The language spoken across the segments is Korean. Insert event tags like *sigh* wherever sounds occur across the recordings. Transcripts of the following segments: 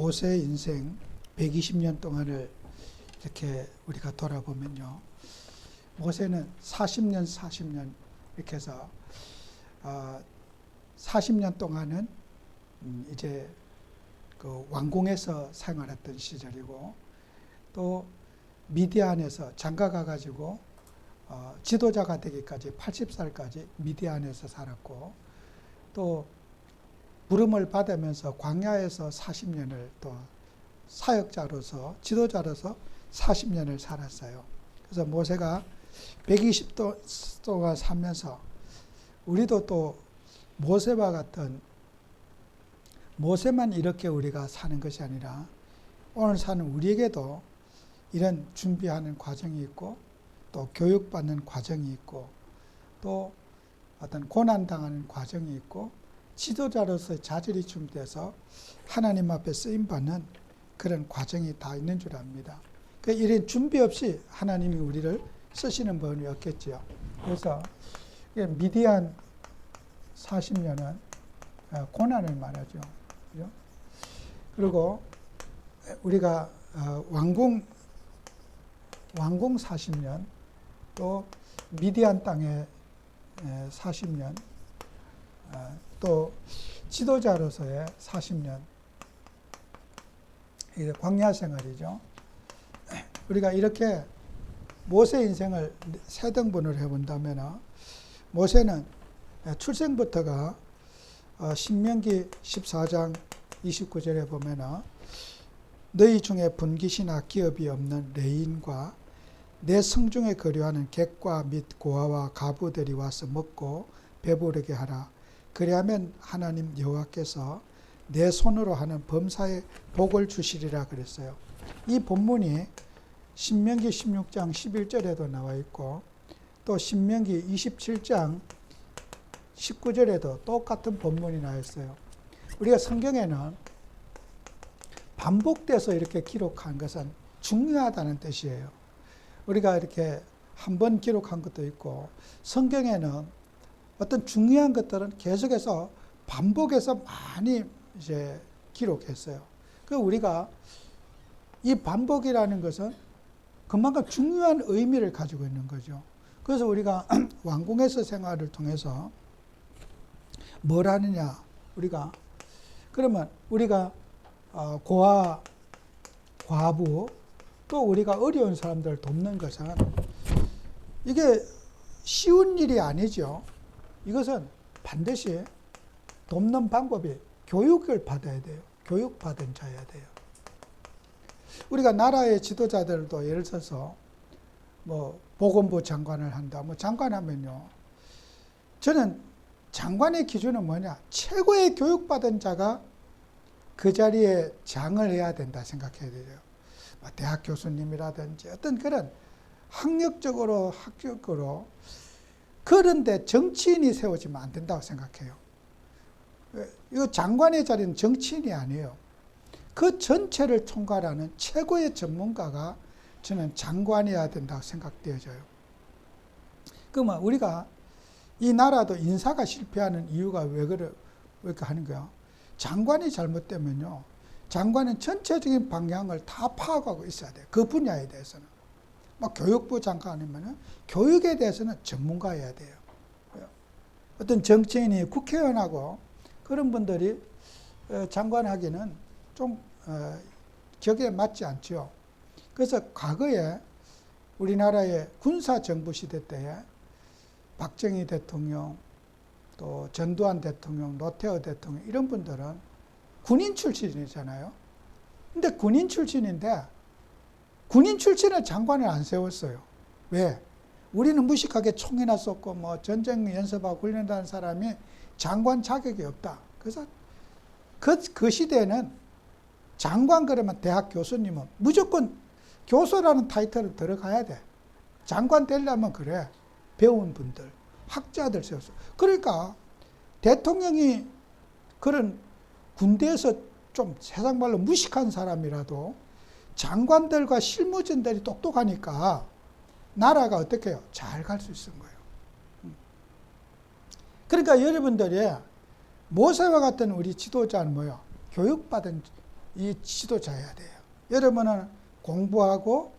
모세의 인생 120년 동안을 이렇게 우리가 돌아보면요. 모세는 40년, 40년 이렇게 해서 어, 40년 동안은 음, 이제 그 왕궁에서 생활했던 시절이고 또 미디안에서 장가 가 가지고 어, 지도자가 되기까지 80살까지 미디안에서 살았고 또 부름을 받으면서 광야에서 40년을 또 사역자로서 지도자로서 40년을 살았어요. 그래서 모세가 120도 동안 살면서 우리도 또 모세와 같은 모세만 이렇게 우리가 사는 것이 아니라 오늘 사는 우리에게도 이런 준비하는 과정이 있고 또 교육받는 과정이 있고 또 어떤 고난당하는 과정이 있고 지도자로서 자질이 준비돼서 하나님 앞에 쓰임받는 그런 과정이 다 있는 줄 압니다. 그 이런 준비 없이 하나님이 우리를 쓰시는 분이 없겠지요. 그래서 미디안 40년은 어, 고난을 말하죠. 그리고 우리가 어, 왕궁 왕궁 40년 또 미디안 땅에 40년 어, 또 지도자로서의 40년 이게 광야 생활이죠. 우리가 이렇게 모세 인생을 세 등분을 해본다면 모세는 출생부터가 어, 신명기 14장 29절에 보면 너희 중에 분깃이나 기업이 없는 레인과 내 성중에 거류하는 객과 및 고아와 가부들이 와서 먹고 배부르게 하라. 그리하면 하나님 여호와께서 내 손으로 하는 범사에 복을 주시리라 그랬어요. 이 본문이 신명기 16장 11절에도 나와 있고 또 신명기 27장 19절에도 똑같은 본문이 나와 있어요. 우리가 성경에는 반복돼서 이렇게 기록한 것은 중요하다는 뜻이에요. 우리가 이렇게 한 번 기록한 것도 있고 성경에는 어떤 중요한 것들은 계속해서 반복해서 많이 이제 기록했어요. 그 우리가 이 반복이라는 것은 그만큼 중요한 의미를 가지고 있는 거죠. 그래서 우리가 *clears throat* 왕궁에서 생활을 통해서 뭘 하느냐? 우리가 그러면 우리가 어, 고아, 과부 또 우리가 어려운 사람들을 돕는 것은 이게 쉬운 일이 아니죠. 이것은 반드시 돕는 방법이 교육을 받아야 돼요. 교육받은 자여야 돼요. 우리가 나라의 지도자들도 예를 들어서 뭐 보건부 장관을 한다. 뭐 장관 하면요. 저는 장관의 기준은 뭐냐? 최고의 교육받은 자가 그 자리에 장을 해야 된다 생각해야 돼요. 뭐 대학 교수님이라든지 어떤 그런 학력적으로 학적으로 그런데 정치인이 세워지면 안 된다고 생각해요. 이거 장관의 자리는 정치인이 아니에요. 그 전체를 총괄하는 최고의 전문가가 저는 장관이어야 된다고 생각되어져요. 그러면 우리가 이 나라도 인사가 실패하는 이유가 왜 이렇게 하는 거야? 장관이 잘못되면요. 장관은 전체적인 방향을 다 파악하고 있어야 돼요. 그 분야에 대해서는. 막 교육부 장관이면 교육에 대해서는 전문가여야 돼요. 어떤 정치인이 국회의원하고 그런 분들이 어, 장관하기는 좀 어, 격에 맞지 않죠. 그래서 과거에 우리나라의 군사 정부 시대 때에 박정희 대통령, 또 전두환 대통령, 노태우 대통령 이런 분들은 군인 출신이잖아요. 근데 군인 출신인데 군인 출신을 장관을 안 세웠어요. 왜? 우리는 무식하게 총이나 쏘고 뭐 전쟁 연습하고 훈련하는 사람이 장관 자격이 없다. 그래서 그, 그 시대에는 장관 그러면 대학 교수님은 무조건 교수라는 타이틀을 들어가야 돼. 장관 되려면 그래. 배운 분들, 학자들 세웠어. 그러니까 대통령이 그런 군대에서 좀 세상 말로 무식한 사람이라도 장관들과 실무진들이 똑똑하니까 나라가 어떻게 해요? 잘 갈 수 있는 거예요. 음. 그러니까 여러분들이 모세와 같은 우리 지도자는 뭐요? 교육받은 이 지도자여야 돼요. 여러분은 공부하고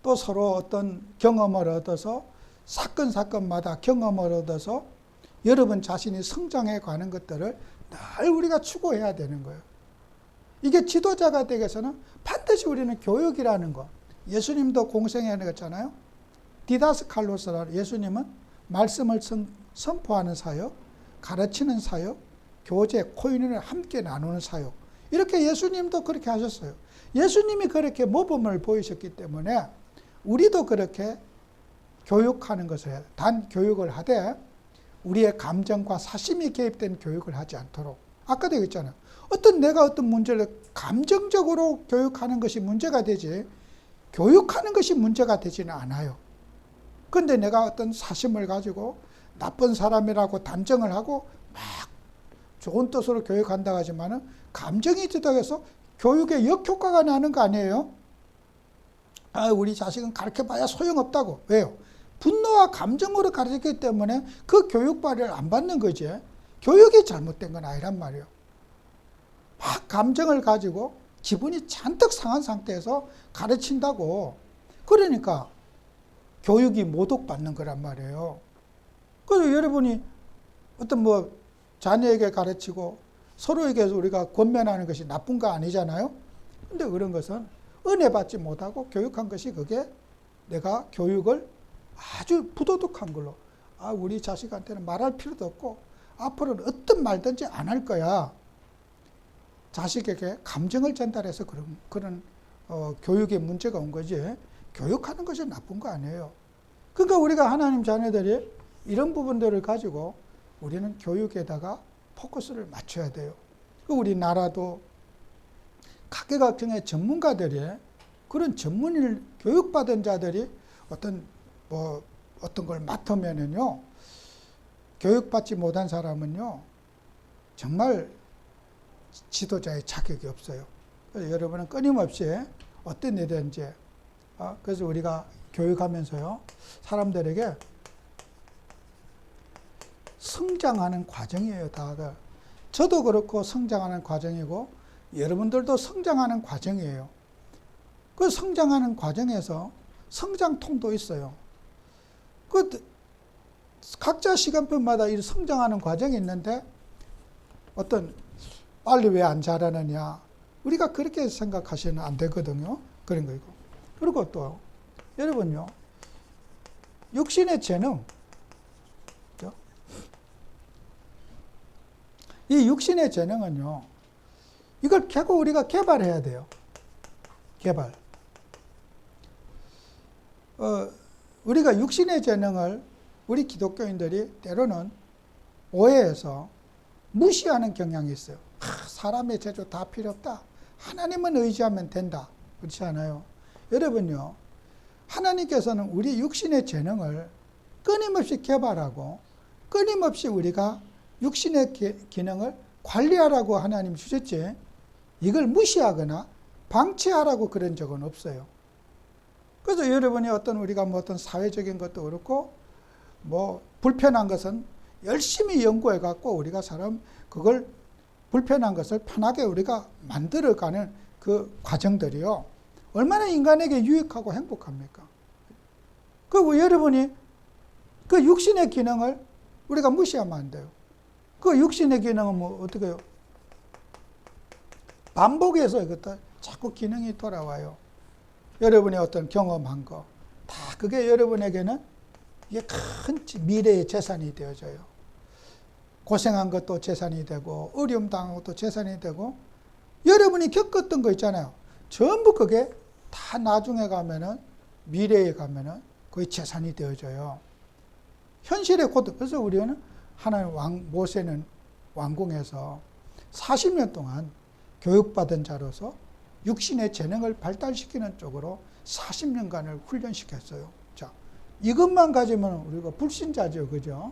또 서로 어떤 경험을 얻어서 사건 사건마다 경험을 얻어서 여러분 자신이 성장해 가는 것들을 늘 우리가 추구해야 되는 거예요. 이게 지도자가 되기 위해서는 반드시 우리는 교육이라는 거. 예수님도 공생애를 했잖아요. 디다스 칼로스라 예수님은 말씀을 선, 선포하는 사역, 가르치는 사역, 교제, 코인을 함께 나누는 사역. 이렇게 예수님도 그렇게 하셨어요. 예수님이 그렇게 모범을 보이셨기 때문에 우리도 그렇게 교육하는 것을. 단 교육을 하되 우리의 감정과 사심이 개입된 교육을 하지 않도록. 아까도 얘기했잖아요. 어떤 내가 어떤 문제를 감정적으로 교육하는 것이 문제가 되지 교육하는 것이 문제가 되지는 않아요. 근데 내가 어떤 사심을 가지고 나쁜 사람이라고 단정을 하고 막 좋은 뜻으로 교육한다 하지만은 감정이 뒤덕여서 교육에 역효과가 나는 거 아니에요? 아, 우리 자식은 가르쳐 봐야 소용없다고. 왜요? 분노와 감정으로 가르쳤기 때문에 그 교육 발휘를 안 받는 거지. 교육이 잘못된 건 아니란 말이에요. 막 감정을 가지고 기분이 잔뜩 상한 상태에서 가르친다고. 그러니까 교육이 모독받는 거란 말이에요. 그래서 여러분이 어떤 뭐 자녀에게 가르치고 서로에게 우리가 권면하는 것이 나쁜 거 아니잖아요. 근데 그런 것은 은혜 받지 못하고 교육한 것이 그게 내가 교육을 아주 부도덕한 걸로 아 우리 자식한테는 말할 필요도 없고 앞으로는 어떤 말든지 안 할 거야. 자식에게 감정을 전달해서 그런 그런 어, 교육에 문제가 온 거지. 교육하는 것이 나쁜 거 아니에요. 그러니까 우리가 하나님 자녀들이 이런 부분들을 가지고 우리는 교육에다가 포커스를 맞춰야 돼요. 그 우리나라도 각계각층의 전문가들이 그런 전문을 교육받은 자들이 어떤 뭐 어떤 걸 맡으면은요 교육받지 못한 사람은요 정말 지도자의 자격이 없어요. 그래서 여러분은 끊임없이 어떤 일이든지 어, 그래서 우리가 교육하면서요 사람들에게 성장하는 과정이에요 다들. 저도 그렇고 성장하는 과정이고 여러분들도 성장하는 과정이에요. 그 성장하는 과정에서 성장통도 있어요. 그 각자 시간표마다 이 성장하는 과정이 있는데 어떤 빨리 왜 안 자라느냐 우리가 그렇게 생각하시면 안 되거든요. 그런 거고 그리고 또 여러분요 육신의 재능? 이 육신의 재능은요 이걸 결국 우리가 개발해야 돼요. 개발. 어, 우리가 육신의 재능을 우리 기독교인들이 때로는 오해해서 무시하는 경향이 있어요. 아, 사람의 재주 다 필요 없다. 하나님은 의지하면 된다. 그렇지 않아요? 여러분요, 하나님께서는 우리 육신의 재능을 끊임없이 개발하고 끊임없이 우리가 육신의 기능을 관리하라고 하나님 주셨지 이걸 무시하거나 방치하라고 그런 적은 없어요. 그래서 여러분이 어떤 우리가 뭐 어떤 사회적인 것도 그렇고 뭐 불편한 것은 열심히 연구해 갖고 우리가 사람 그걸 불편한 것을 편하게 우리가 만들어가는 그 과정들이요. 얼마나 인간에게 유익하고 행복합니까? 그 여러분이 그 육신의 기능을 우리가 무시하면 안 돼요. 그 육신의 기능은 뭐 어떻게 해요? 반복해서 이것도 자꾸 기능이 돌아와요. 여러분의 어떤 경험한 거, 다 그게 여러분에게는 이게 큰 미래의 재산이 되어져요. 고생한 것도 재산이 되고, 어려움 당한 것도 재산이 되고, 여러분이 겪었던 거 있잖아요. 전부 그게 다 나중에 가면은, 미래에 가면은 거의 재산이 되어져요. 현실의 고통. 그래서 우리는 하나님 왕, 모세는 왕궁에서 40년 동안 교육받은 자로서 육신의 재능을 발달시키는 쪽으로 40년간을 훈련시켰어요. 자, 이것만 가지면 우리가 불신자죠. 그죠?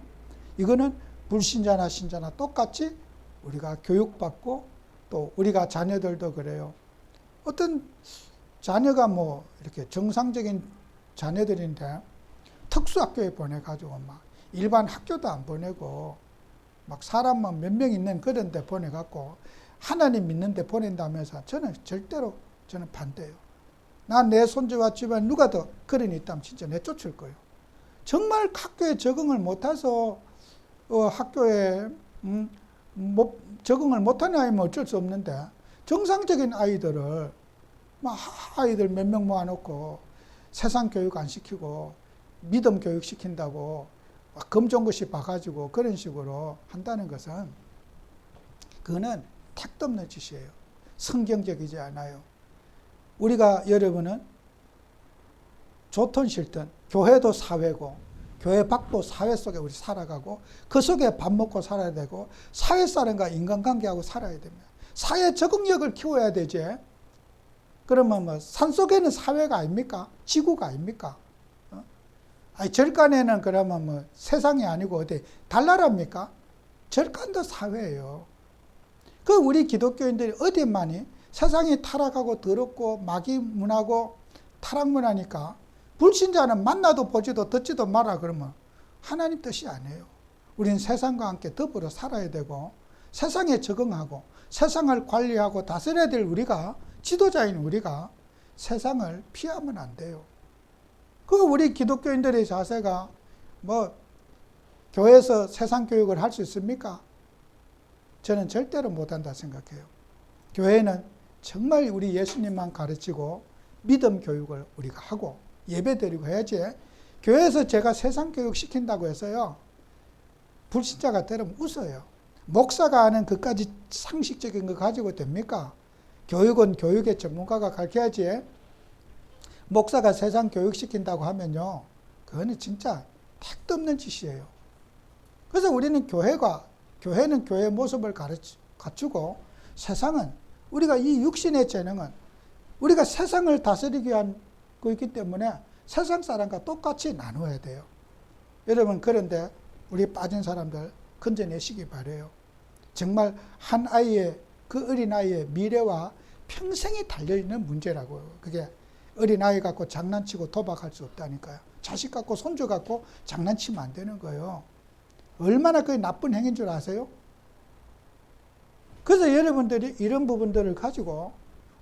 이거는 불신자나 신자나 똑같이 우리가 교육받고 또 우리가 자녀들도 그래요. 어떤 자녀가 뭐 이렇게 정상적인 자녀들인데 특수학교에 보내가지고 막 일반 학교도 안 보내고 막 사람만 몇 명 있는 그런 데 보내갖고 하나님 믿는데 보낸다면서 저는 절대로 저는 반대요. 나 내 손주와 집안 누가 더 그런 일 있다면 진짜 내쫓을 거예요. 정말 학교에 적응을 못해서 어, 학교에 음, 못, 적응을 못하는 아이면 어쩔 수 없는데 정상적인 아이들을 막 아이들 몇 명 모아놓고 세상 교육 안 시키고 믿음 교육 시킨다고 막 검정고시 봐가지고 그런 식으로 한다는 것은 그거는 택도 없는 짓이에요. 성경적이지 않아요. 우리가 여러분은 좋든 싫든 교회도 사회고 교회 밖도 사회 속에 우리 살아가고 그 속에 밥 먹고 살아야 되고 사회 사람과 인간관계하고 살아야 됩니다. 사회 적응력을 키워야 되지. 그러면 뭐 산속에는 사회가 아닙니까? 지구가 아닙니까? 어? 아니 절간에는 그러면 뭐 세상이 아니고 어디 달나라입니까? 절간도 사회예요. 그 우리 기독교인들이 어디만이 세상이 타락하고 더럽고 마귀 문화고 타락 문화니까 불신자는 만나도 보지도 듣지도 마라 그러면 하나님 뜻이 아니에요. 우리는 세상과 함께 더불어 살아야 되고 세상에 적응하고 세상을 관리하고 다스려야 될 우리가 지도자인 우리가 세상을 피하면 안 돼요. 그 우리 기독교인들의 자세가 뭐 교회에서 세상 교육을 할 수 있습니까? 저는 절대로 못한다 생각해요. 교회는 정말 우리 예수님만 가르치고 믿음 교육을 우리가 하고 예배 드리고 해야지. 교회에서 제가 세상 교육 시킨다고 해서요. 불신자가 되면 웃어요. 목사가 아는 그까지 상식적인 거 가지고 됩니까? 교육은 교육의 전문가가 가르쳐야지. 목사가 세상 교육 시킨다고 하면요. 그거는 진짜 택도 없는 짓이에요. 그래서 우리는 교회가, 교회는 교회의 모습을 가르치, 갖추고 세상은 우리가 이 육신의 재능은 우리가 세상을 다스리기 위한 거있기 때문에 세상 사람과 똑같이 나누어야 돼요. 여러분, 그런데 우리 빠진 사람들 건져내시기 바래요. 정말 한 아이의 그 어린 아이의 미래와 평생이 달려 있는 문제라고요. 그게 어린 아이 갖고 장난치고 도박할 수 없다니까요. 자식 갖고 손주 갖고 장난치면 안 되는 거예요. 얼마나 그게 나쁜 행인 줄 아세요? 그래서 여러분들이 이런 부분들을 가지고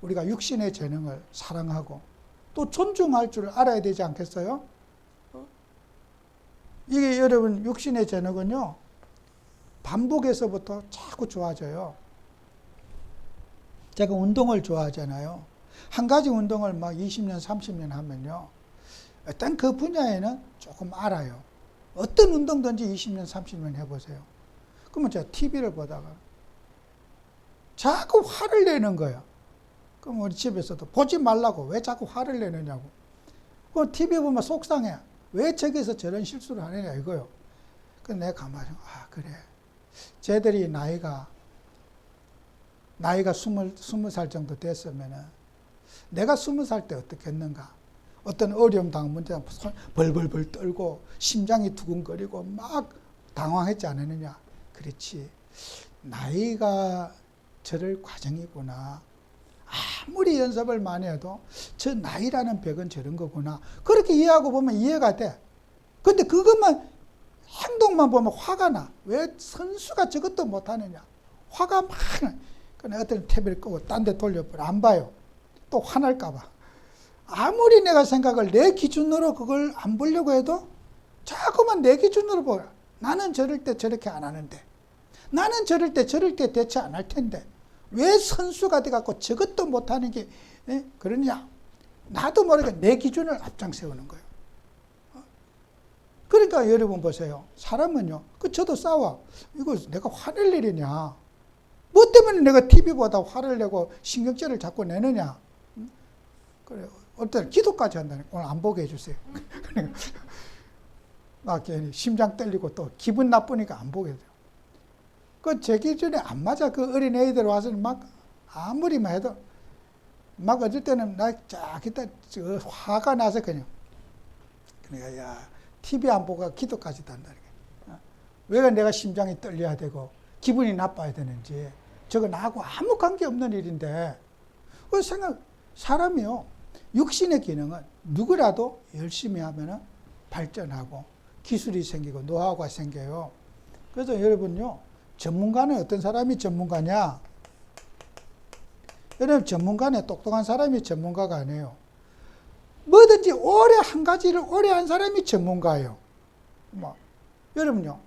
우리가 육신의 재능을 사랑하고 또 존중할 줄 알아야 되지 않겠어요? 이게 여러분 육신의 재능은요 반복에서부터 자꾸 좋아져요. 제가 운동을 좋아하잖아요. 한 가지 운동을 막 20년, 30년 하면요. 일단 그 분야에는 조금 알아요. 어떤 운동든지 20년, 30년 해보세요. 그러면 제가 TV를 보다가 자꾸 화를 내는 거예요. 그럼 우리 집에서도 보지 말라고 왜 자꾸 화를 내느냐고. 그 TV 보면 속상해. 왜 저기서 저런 실수를 하느냐 이거요. 그 내가 가만히 아 그래. 쟤들이 나이가 나이가 스물 스무 살 정도 됐으면은 내가 스무 살 때 어떻게 했는가? 어떤 어려움 당한 문제 벌벌벌 떨고 심장이 두근거리고 막 당황했지 않았느냐? 그렇지. 나이가 저럴 과정이구나. 아무리 연습을 많이 해도 저 나이라는 벽은 저런 거구나. 그렇게 이해하고 보면 이해가 돼. 근데 그것만 행동만 보면 화가 나. 왜 선수가 저것도 못하느냐. 화가 막 나. 그래 어떤 탭을 끄고 딴 데 돌려버려. 안 봐요. 또 화날까봐. 아무리 내가 생각을 내 기준으로 그걸 안 보려고 해도 자꾸만 내 기준으로 보여. 나는 저럴 때 저렇게 안 하는데. 나는 저럴 때 저럴 때 대체 안 할 텐데. 왜 선수가 돼갖고 저것도 못하는 게 예? 그러냐? 나도 모르게 내 기준을 앞장 세우는 거예요. 어? 그러니까 여러분 보세요. 사람은요. 그 저도 싸워. 이거 내가 화낼 일이냐? 뭐 때문에 내가 TV보다 화를 내고 신경질을 자꾸 내느냐? 그래. 어떤 기도까지 한다니 오늘 안 보게 해주세요. *laughs* 막 괜히 심장 떨리고 또 기분 나쁘니까 안 보게 돼요. 그 제 기준에 안 맞아. 그 어린 애들 와서는 막 아무리만 해도 막 어쩔 때는 나쫙 기다 화가 나서 그냥 그러니까 야 TV 안 보고 기도까지 한다. 왜 내가 심장이 떨려야 되고 기분이 나빠야 되는지 저거 나하고 아무 관계 없는 일인데 그 생각 사람이요 육신의 기능은 누구라도 열심히 하면은 발전하고 기술이 생기고 노하우가 생겨요. 그래서 여러분요 전문가는 어떤 사람이 전문가냐? 왜냐하면 전문가는 똑똑한 사람이 전문가가 아니에요. 뭐든지 오래 한 가지를 오래 한 사람이 전문가예요. 뭐, 여러분요,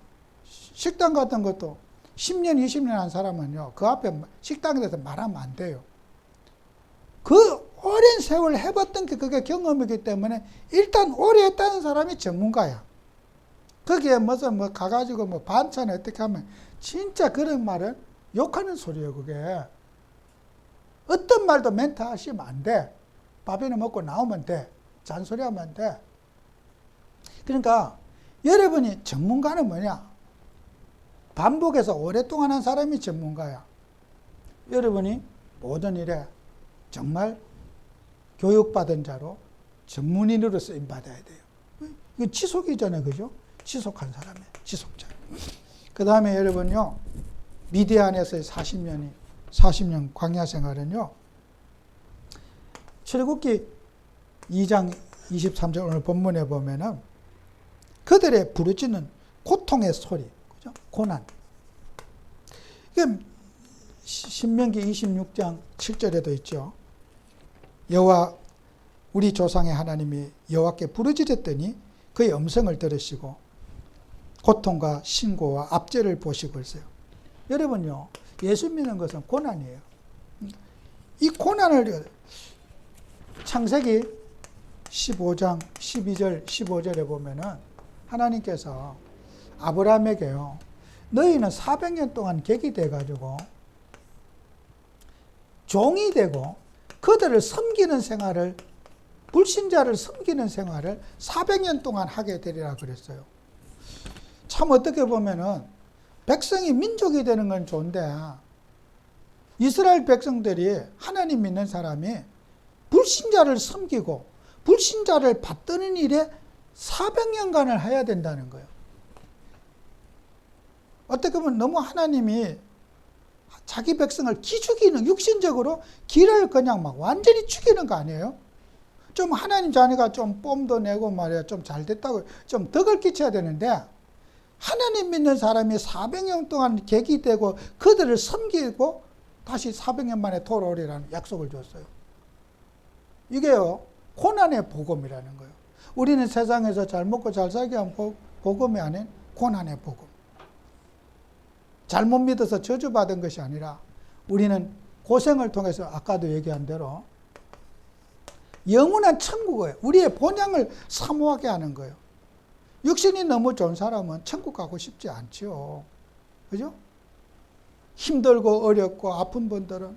식당 같은 것도 10년, 20년 한 사람은요, 그 앞에 식당에 대해서 말하면 안 돼요. 그 오랜 세월 해봤던 게 그게 경험이기 때문에 일단 오래 했다는 사람이 전문가야. 거기에 무슨 뭐 가가지고 뭐 반찬 어떻게 하면 진짜 그런 말은 욕하는 소리예요, 그게. 어떤 말도 멘트 하시면 안 돼. 밥이나 먹고 나오면 돼. 잔소리 하면 안 돼. 그러니까 여러분이 전문가는 뭐냐? 반복해서 오랫동안 한 사람이 전문가야. 여러분이 모든 일에 정말 교육받은 자로 전문인으로 쓰임 받아야 돼요. 이거 지속이잖아요. 그죠? 지속한 사람이에요. 지속자. 그 다음에 여러분요. 미디안에서의 40년이, 40년 광야 생활은요. 출애굽기 2장 23절 오늘 본문에 보면은 그들의 부르짖는 고통의 소리, 그죠? 고난. 신명기 26장 7절에도 있죠. 여호와 우리 조상의 하나님이 여호와께 부르짖었더니 그의 음성을 들으시고 고통과 신고와 압제를 보시고 있어요. 여러분요, 예수 믿는 것은 고난이에요. 이 고난을 창세기 15장 12절 15절에 보면은 하나님께서 아브라함에게요. 너희는 400년 동안 객이 돼 가지고 종이 되고 그들을 섬기는 생활을 불신자를 섬기는 생활을 400년 동안 하게 되리라 그랬어요. 참 어떻게 보면은 백성이 민족이 되는 건 좋은데 이스라엘 백성들이 하나님 믿는 사람이 불신자를 섬기고 불신자를 받드는 일에 400년간을 해야 된다는 거예요. 어떻게 보면 너무 하나님이 자기 백성을 기죽이는 육신적으로 길을 그냥 막 완전히 죽이는 거 아니에요? 좀 하나님 자녀가 좀 뽐도 내고 말이야 좀 잘 됐다고 좀 덕을 끼쳐야 되는데 하나님 믿는 사람이 400년 동안 객이 되고 그들을 섬기고 다시 400년 만에 돌아오리라는 약속을 줬어요. 이게요 고난의 복음이라는 거예요. 우리는 세상에서 잘 먹고 잘 살게 한 복음이 아닌 고난의 복음. 잘못 믿어서 저주받은 것이 아니라 우리는 고생을 통해서 아까도 얘기한 대로 영원한 천국을 우리의 본향을 사모하게 하는 거예요. 육신이 너무 좋은 사람은 천국 가고 싶지 않죠. 그죠? 힘들고 어렵고 아픈 분들은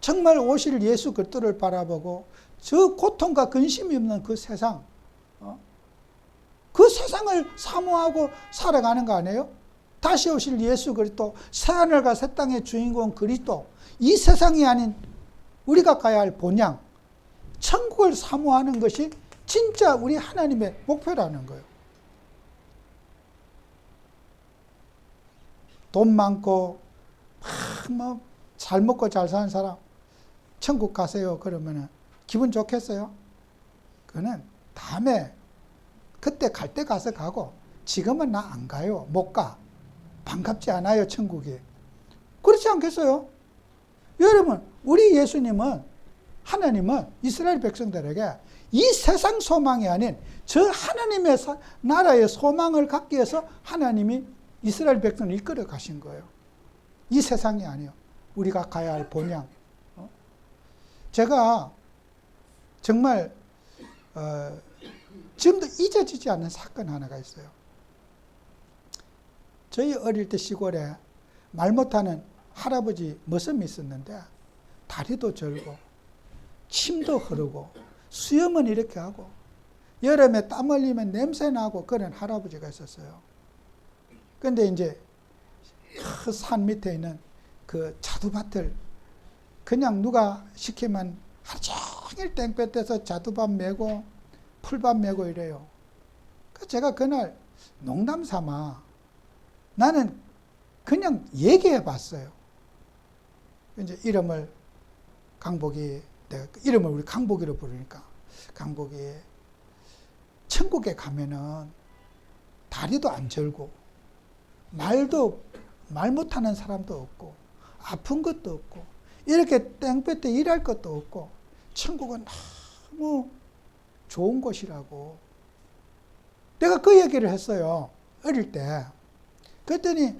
정말 오실 예수 그리스도를 바라보고 저 고통과 근심이 없는 그 세상, 어? 그 세상을 사모하고 살아가는 거 아니에요? 다시 오실 예수 그리스도, 새하늘과 새 땅의 주인공 그리스도, 이 세상이 아닌 우리가 가야 할 본향, 천국을 사모하는 것이 진짜 우리 하나님의 목표라는 거예요. 돈 많고 뭐잘 먹고 잘 사는 사람 천국 가세요 그러면은 기분 좋겠어요? 그는 다음에 그때 갈 때 가서 가고 지금은 나 안 가요 못 가. 반갑지 않아요 천국이. 그렇지 않겠어요? 여러분 우리 예수님은 하나님은 이스라엘 백성들에게 이 세상 소망이 아닌 저 하나님의 나라의 소망을 갖기 위해서 하나님이 이스라엘 백성을 이끌어 가신 거예요. 이 세상이 아니요. 우리가 가야 할 본향. 어? 제가 정말 어, 지금도 잊어지지 않는 사건 하나가 있어요. 저희 어릴 때 시골에 말 못하는 할아버지 머슴이 있었는데 다리도 절고 침도 흐르고 수염은 이렇게 하고 여름에 땀 흘리면 냄새 나고 그런 할아버지가 있었어요. 근데 이제 그산 밑에 있는 그 자두밭을 그냥 누가 시키면 하루 종일 땡볕에서 자두밭 메고 풀밭 메고 이래요. 그 제가 그날 농담 삼아 나는 그냥 얘기해 봤어요. 이제 이름을 강복이 내가 그 이름을 우리 강복이로 부르니까 강복이 천국에 가면은 다리도 안 절고 말도 말 못하는 사람도 없고 아픈 것도 없고 이렇게 땡볕에 일할 것도 없고 천국은 너무 좋은 곳이라고. 내가 그 얘기를 했어요. 어릴 때. 그랬더니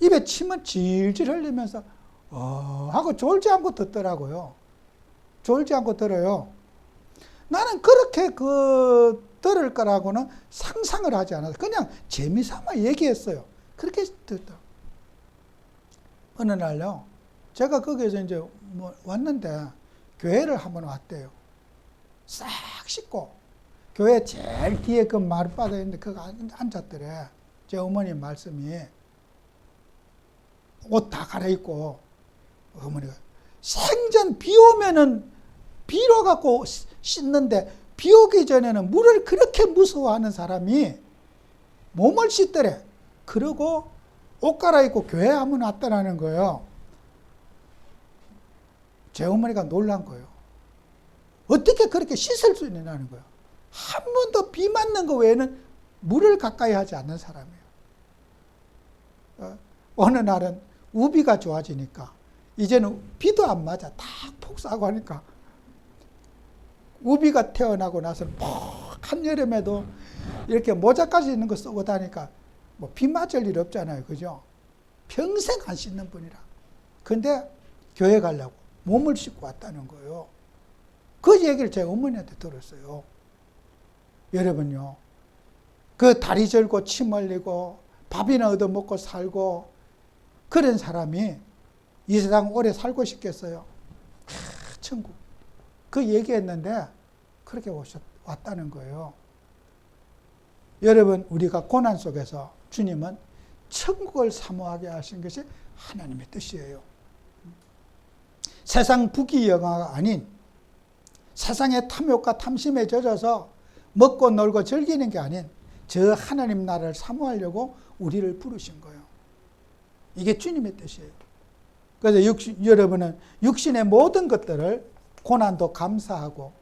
입에 침은 질질 흘리면서 어 하고 졸지 않고 듣더라고요. 졸지 않고 들어요. 나는 그렇게 그 들을 거라고는 상상을 하지 않아서 그냥 재미삼아 얘기했어요. 그렇게 듣다. 어느 날요. 제가 거기에서 이제 뭐 왔는데 교회를 한번 왔대요. 싹 씻고 교회 제일 뒤에 그 마룻바닥에 있는데 그거 앉았더래. 제 어머님 말씀이 옷 다 갈아입고 어머니가 생전 비 오면은 비로 갖고 씻는데 비 오기 전에는 물을 그렇게 무서워하는 사람이 몸을 씻더래. 그러고 옷 갈아입고 교회 한번 왔다라는 거예요. 제 어머니가 놀란 거예요. 어떻게 그렇게 씻을 수 있느냐는 거예요. 한 번도 비 맞는 거 외에는 물을 가까이 하지 않는 사람이에요. 어, 어느 날은 우비가 좋아지니까 이제는 비도 안 맞아. 다 폭사하고 하니까 우비가 태어나고 나서는 퍽 한여름에도 이렇게 모자까지 있는 거 쓰고 다니까 뭐 비 맞을 일 없잖아요. 그죠? 평생 안 씻는 분이라. 근데 교회 가려고 몸을 씻고 왔다는 거예요. 그 얘기를 제 어머니한테 들었어요. 여러분요. 그 다리 절고 침 흘리고 밥이나 얻어먹고 살고 그런 사람이 이 세상 오래 살고 싶겠어요? 아, 천국. 그 얘기했는데 그렇게 오셨, 왔다는 거예요. 여러분, 우리가 고난 속에서 주님은 천국을 사모하게 하신 것이 하나님의 뜻이에요. 세상 부귀 영화가 아닌 세상의 탐욕과 탐심에 젖어서 먹고 놀고 즐기는 게 아닌 저 하나님 나라를 사모하려고 우리를 부르신 거예요. 이게 주님의 뜻이에요. 그래서 육신, 여러분은 육신의 모든 것들을 고난도 감사하고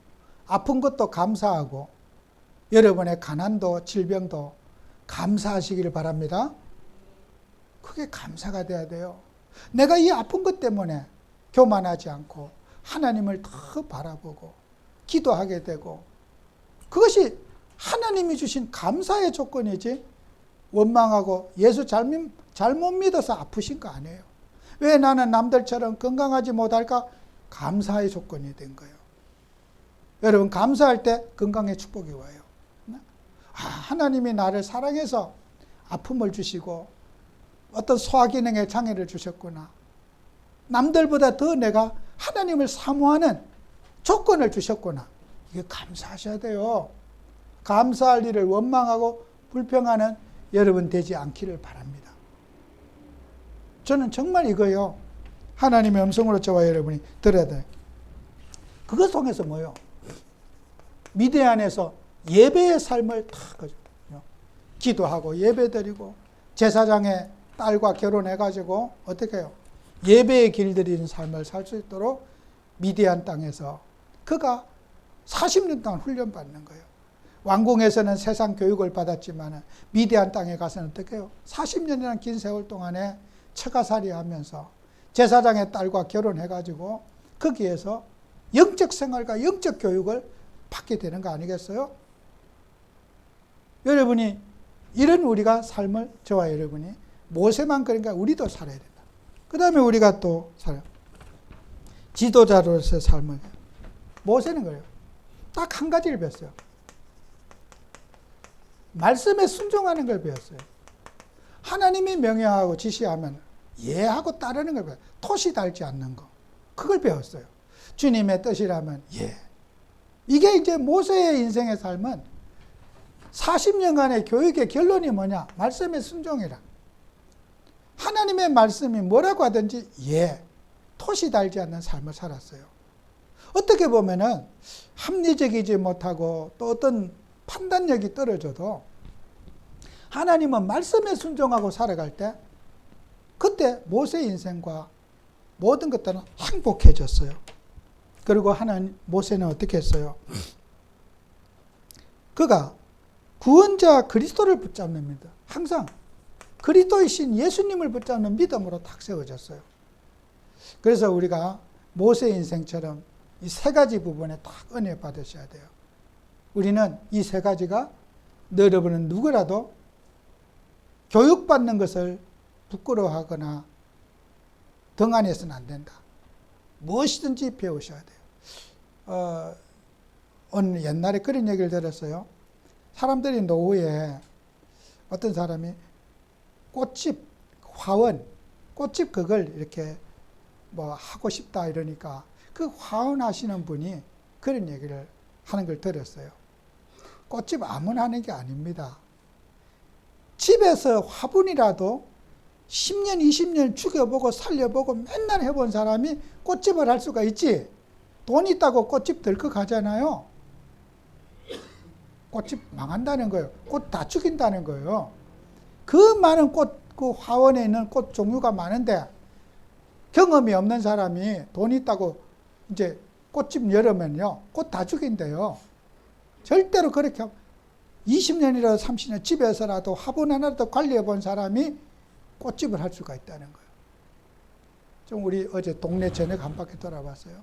아픈 것도 감사하고 여러분의 가난도 질병도 감사하시기를 바랍니다. 그게 감사가 돼야 돼요. 내가 이 아픈 것 때문에 교만하지 않고 하나님을 더 바라보고 기도하게 되고 그것이 하나님이 주신 감사의 조건이지 원망하고 예수 잘못 믿어서 아프신 거 아니에요. 왜 나는 남들처럼 건강하지 못할까? 감사의 조건이 된 거예요. 여러분, 감사할 때 건강의 축복이 와요. 아, 하나님이 나를 사랑해서 아픔을 주시고 어떤 소화 기능에 장애를 주셨구나. 남들보다 더 내가 하나님을 사모하는 조건을 주셨구나. 이게 감사하셔야 돼요. 감사할 일을 원망하고 불평하는 여러분 되지 않기를 바랍니다. 저는 정말 이거요. 하나님의 음성으로 저와 여러분이 들어야 돼요. 그것 통해서 뭐요? 미대 안에서 예배의 삶을 다 기도하고 예배드리고 제사장의 딸과 결혼해가지고 어떻게 해요? 예배의 길들이는 삶을 살 수 있도록 미디안 땅에서 그가 40년 동안 훈련받는 거예요. 왕궁에서는 세상 교육을 받았지만 미디안 땅에 가서는 어떻게 해요? 40년이라는 긴 세월 동안에 처가살이 하면서 제사장의 딸과 결혼해가지고 거기에서 영적 생활과 영적 교육을 받게 되는 거 아니겠어요? 여러분이 이런 우리가 삶을 저와 여러분이 모세만 그러니까 우리도 살아야 된다. 그 다음에 우리가 또 살아. 지도자로서의 삶을. 모세는 그래요. 딱 한 가지를 배웠어요. 말씀에 순종하는 걸 배웠어요. 하나님이 명령하고 지시하면 예하고 따르는 걸 배워요. 토시 달지 않는 거. 그걸 배웠어요. 주님의 뜻이라면 예. 이게 이제 모세의 인생의 삶은 40년간의 교육의 결론이 뭐냐? 말씀에 순종이라. 하나님의 말씀이 뭐라고 하든지 예. 토시 달지 않는 삶을 살았어요. 어떻게 보면은 합리적이지 못하고 또 어떤 판단력이 떨어져도 하나님은 말씀에 순종하고 살아갈 때 그때 모세 인생과 모든 것들은 행복해졌어요. 그리고 하나님 모세는 어떻게 했어요? 그가 구원자 그리스도를 붙잡는니다 항상 그리스도이신 예수님을 붙잡는 믿음으로 탁 세워졌어요. 그래서 우리가 모세 인생처럼 이 세 가지 부분에 딱 은혜 받으셔야 돼요. 우리는 이 세 가지가 너 여러분은 누구라도 교육받는 것을 부끄러워하거나 등한해서는 안 된다. 무엇이든지 배우셔야 돼요. 어, 어느 옛날에 그런 얘기를 들었어요. 사람들이 노후에 어떤 사람이 꽃집 화원, 꽃집 그걸 이렇게 뭐 하고 싶다 이러니까 그 화원 하시는 분이 그런 얘기를 하는 걸 들었어요. 꽃집 아무나 하는 게 아닙니다. 집에서 화분이라도 10년, 20년 죽여보고 살려보고 맨날 해본 사람이 꽃집을 할 수가 있지. 돈 있다고 꽃집 덜컥 하잖아요. 꽃집 망한다는 거예요. 꽃 다 죽인다는 거예요. 그 많은 꽃, 그 화원에 있는 꽃 종류가 많은데 경험이 없는 사람이 돈 있다고 이제 꽃집 열으면요. 꽃 다 죽인대요. 절대로 그렇게 하면 20년이라도 30년 집에서라도 화분 하나라도 관리해 본 사람이 꽃집을 할 수가 있다는 거예요. 좀 우리 어제 동네 전역 한 바퀴 돌아봤어요.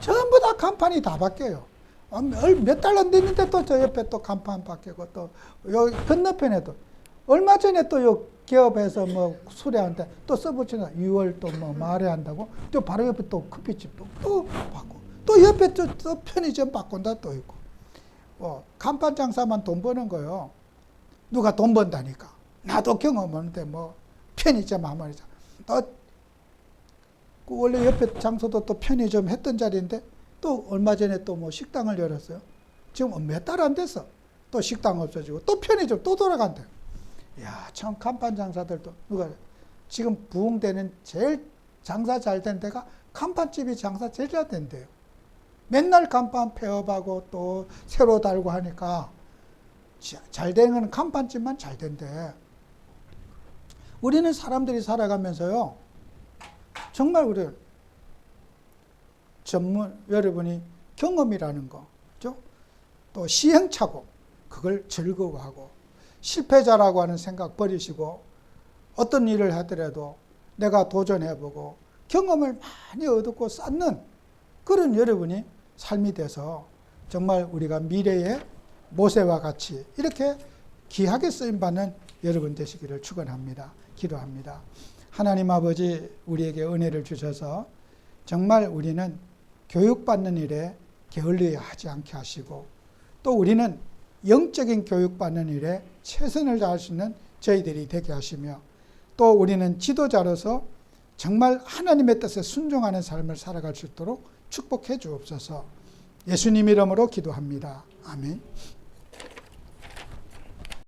전부 다 간판이 다 바뀌어요. 어, 몇달 안 됐는데 또 저 옆에 또 간판 바뀌고 또 여기 건너편에도 얼마 전에 또 요 기업에서 뭐 수레한테 또 써붙이나 6월 또 뭐 말해 한다고 또 바로 옆에 또 커피집도 또 바꾸고 또 옆에 또, 또 편의점 바꾼다 또 있고 어, 간판 장사만 돈 버는 거요. 누가 돈 번다니까. 나도 경험 없는데 뭐 편의점 아무리자. 또그 원래 옆에 장소도 또 편의점 했던 자리인데 또 얼마 전에 또 뭐 식당을 열었어요. 지금 몇 달 안 됐어. 또 식당 없어지고 또 편의점 또 돌아간대. 야, 참 간판 장사들도 누가 지금 부흥되는 제일 장사 잘 된 데가 간판집이 장사 제일 잘 된대요. 맨날 간판 폐업하고 또 새로 달고 하니까 잘 되는 건 간판집만 잘 된대. 우리는 사람들이 살아가면서요. 정말 우리 전문 여러분이 경험이라는 거? 또 시행착오 그걸 즐거워하고 실패자라고 하는 생각 버리시고 어떤 일을 하더라도 내가 도전해보고 경험을 많이 얻고 쌓는 그런 여러분이 삶이 돼서 정말 우리가 미래의 모세와 같이 이렇게 귀하게 쓰임 받는 여러분 되시기를 축원합니다. 기도합니다. 하나님 아버지 우리에게 은혜를 주셔서 정말 우리는 교육받는 일에 게을리 하지 않게 하시고 또 우리는 영적인 교육받는 일에 최선을 다할 수 있는 저희들이 되게 하시며 또 우리는 지도자로서 정말 하나님의 뜻에 순종하는 삶을 살아갈 수 있도록 축복해 주옵소서 예수님 이름으로 기도합니다. 아멘.